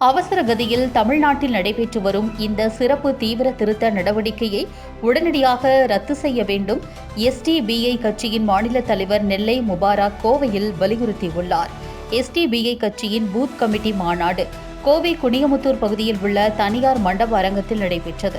அவசர கதியில் தமிழ்நாட்டில் நடைபெற்று வரும் இந்த சிறப்பு தீவிர திருத்த நடவடிக்கையை உடனடியாக ரத்து செய்ய வேண்டும். எஸ்டிபிஐ கட்சியின் மாநில தலைவர் நெல்லை முபாரக் கோவையில் வலியுறுத்தியுள்ளார். எஸ்டிபிஐ கட்சியின் பூத் கமிட்டி மாநாடு கோவை குனியமுத்தூர் பகுதியில் உள்ள தனியார் மண்டப அரங்கத்தில் நடைபெற்றது.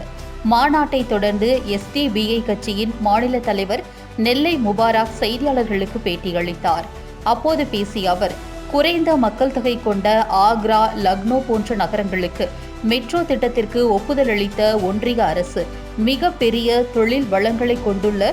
மாநாட்டை தொடர்ந்து எஸ்டிபிஐ கட்சியின் மாநில தலைவர் நெல்லை முபாரக் செய்தியாளர்களுக்கு பேட்டியளித்தார். அப்போது பேசிய அவர் குறைந்த மக்கள் தொகை கொண்ட ஆக்ரா லக்னோ போன்ற நகரங்களுக்கு மெட்ரோ திட்டத்திற்கு ஒப்புதல் அளித்த ஒன்றிய அரசு மிக பெரிய தொழில் வளங்களை கொண்டுள்ள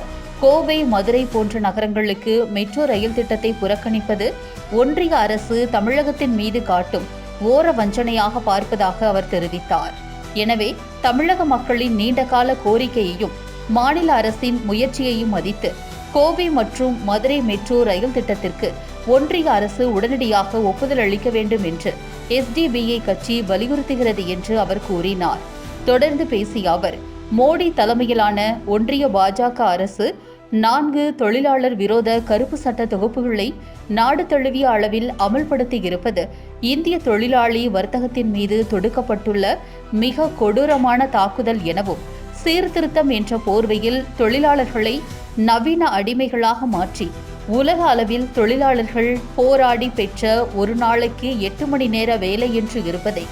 கோவை மதுரை போன்ற நகரங்களுக்கு மெட்ரோ ரயில் திட்டத்தை புறக்கணிப்பது ஒன்றிய அரசு தமிழகத்தின் மீது காட்டும் ஓர வஞ்சனையாக பார்ப்பதாக அவர் தெரிவித்தார். எனவே தமிழக மக்களின் நீண்டகால கோரிக்கையையும் மாநில அரசின் முயற்சியையும் மதித்து கோவை மற்றும் மதுரை மெட்ரோ ரயில் திட்டத்திற்கு ஒன்றிய அரசு உடனடியாக ஒப்புதல் அளிக்க வேண்டும் என்று எஸ்டிபிஐ கட்சி வலியுறுத்துகிறது என்று அவர் கூறினார். தொடர்ந்து பேசிய அவர் மோடி தலைமையிலான ஒன்றிய பாஜக அரசு நான்கு தொழிலாளர் விரோத கருப்பு சட்ட தொகுப்புகளை நாடு தழுவிய அளவில் அமல்படுத்தி இருப்பது இந்திய தொழிலாளி வர்த்தகத்தின் மீது தொடுக்கப்பட்டுள்ள மிக கொடூரமான தாக்குதல் எனவும் சீர்திருத்தம் என்ற போர்வையில் தொழிலாளர்களை நவீன அடிமைகளாக மாற்றி உலக அளவில் தொழிலாளர்கள் போராடி பெற்ற ஒரு நாளைக்கு எட்டு மணி நேர வேலை என்று இருப்பதை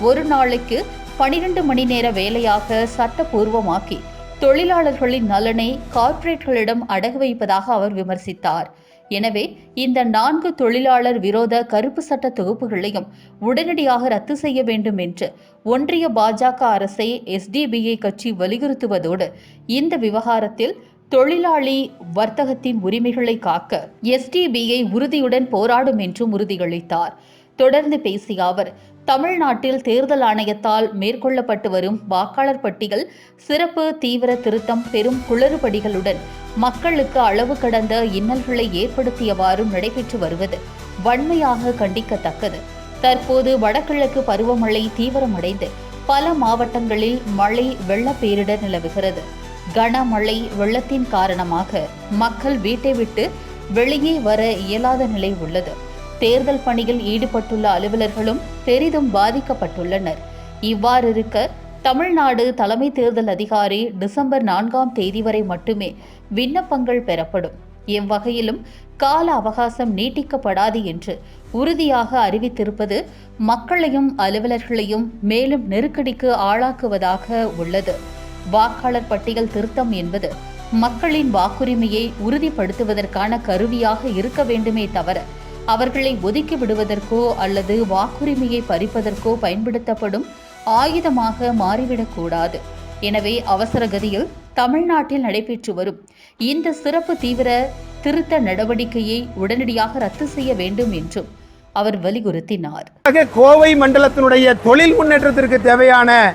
ஒரு நாளைக்கு பனிரெண்டு மணி நேர வேலையாக சட்டப்பூர்வமாக்கி தொழிலாளர்களின் நலனை கார்ப்பரேட்களிடம் அடகு வைப்பதாக அவர் விமர்சித்தார். எனவே இந்த நான்கு தொழிலாளர் விரோத கருப்பு சட்ட தொகுப்புகளையும் உடனடியாக ரத்து செய்ய வேண்டும் என்று ஒன்றிய பாஜக அரசை எஸ்டிபிஐ கட்சி வலியுறுத்துவதோடு இந்த விவகாரத்தில் தொழிலாளி வர்த்தகத்தின் உரிமைகளை காக்க எஸ்டிபிஐ உறுதியுடன் போராடும் என்றும் உறுதியளித்தார். தொடர்ந்து பேசிய அவர் தமிழ்நாட்டில் தேர்தல் ஆணையத்தால் மேற்கொள்ளப்பட்டு வரும் வாக்காளர் பட்டியல் சிறப்பு தீவிர திருத்தம் பெரும் குளறுபடிகளுடன் மக்களுக்கு அளவு கடந்த இன்னல்களை ஏற்படுத்தியவாறும் நடைபெற்று வருவது வன்மையாக கண்டிக்கத்தக்கது. தற்போது வடகிழக்கு பருவமழை தீவிரமடைந்து பல மாவட்டங்களில் மழை வெள்ளப்பேரிடர் நிலவுகிறது. கனமழை வெள்ளத்தின் காரணமாக மக்கள் வீட்டை விட்டு வெளியே வர இயலாத நிலை உள்ளது. தேர்தல் பணியில் ஈடுபட்டுள்ள அலுவலர்களும் பெரிதும் பாதிக்கப்பட்டுள்ளனர். இவ்வாறிருக்க தமிழ்நாடு தலைமை தேர்தல் அதிகாரி டிசம்பர் நான்காம் தேதி வரை மட்டுமே விண்ணப்பங்கள் பெறப்படும். எவ்வகையிலும் கால அவகாசம் நீட்டிக்கப்படாது என்று உறுதியாக அறிவித்திருப்பது மக்களையும் அலுவலர்களையும் மேலும் நெருக்கடிக்கு ஆளாக்குவதாக உள்ளது. வாக்காளர் பட்டியல் திருத்தம் என்பது மக்களின் வாக்குரிமையை உறுதிப்படுத்துவதற்கான கருவியாக இருக்க வேண்டுமே தவிர அவர்களை ஒதுக்கி விடுவதற்கோ அல்லது வாக்குரிமையை பறிப்பதற்கோ பயன்படுத்தப்படும் ஆயுதமாக மாறிவிடக்கூடாது எனவே அவசர கதியில் தமிழ்நாட்டில் நடைபெற்று வரும் இந்த சிறப்பு தீவிர திருத்த நடவடிக்கையை உடனடியாக ரத்து செய்ய வேண்டும் என்றும் அவர் வலியுறுத்தினார். கோவை மண்டலத்தினுடைய தொழில் முன்னேற்றத்திற்கு தேவையான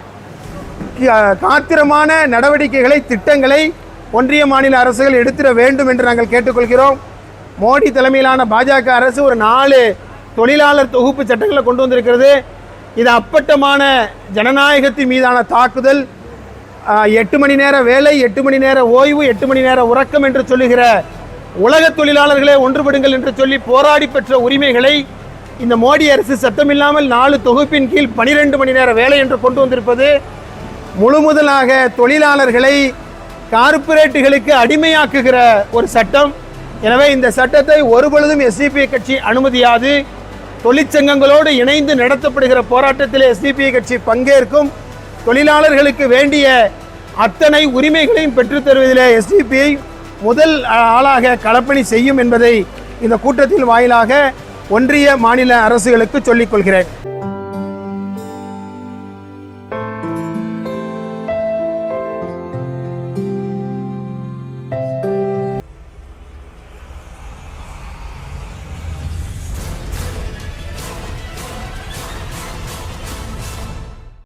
காத்திரமான நடவடிக்கைகளை திட்டங்களை ஒன்றிய மாநில அரசுகள் எடுத்திட வேண்டும் என்று நாங்கள் கேட்டுக்கொள்கிறோம். மோடி தலைமையிலான பாஜக அரசு ஒரு நாலு தொழிலாளர் தொகுப்பு சட்டங்களை கொண்டு வந்திருக்கிறது. இது அப்பட்டமான ஜனநாயகத்தின் மீதான தாக்குதல். எட்டு மணி நேர வேலை எட்டு மணி நேர ஓய்வு எட்டு மணி நேர உறக்கம் என்று சொல்லுகிற உலக தொழிலாளர்களே ஒன்றுபடுங்கள் என்று சொல்லி போராடி பெற்ற உரிமைகளை இந்த மோடி அரசு சத்தமில்லாமல் நாலு தொகுப்பின் கீழ் பனிரெண்டு மணி நேர வேலை என்று கொண்டு வந்திருப்பது முழுமுதலாக தொழிலாளர்களை கார்ப்பரேட்டுகளுக்கு அடிமையாக்குகிற ஒரு சட்டம். எனவே இந்த சட்டத்தை ஒருபொழுதும் எஸ்டிபி கட்சி அனுமதியாது. தொழிற்சங்கங்களோடு இணைந்து நடத்தப்படுகிற போராட்டத்தில் எஸ்டிபி கட்சி பங்கேற்கும். தொழிலாளர்களுக்கு வேண்டிய அத்தனை உரிமைகளையும் பெற்றுத்தருவதிலே தருவதிலே முதல் ஆளாக களப்பணி செய்யும் என்பதை இந்த கூட்டத்தின் வாயிலாக ஒன்றிய மாநில அரசுகளுக்கு சொல்லிக் கொள்கிறேன்.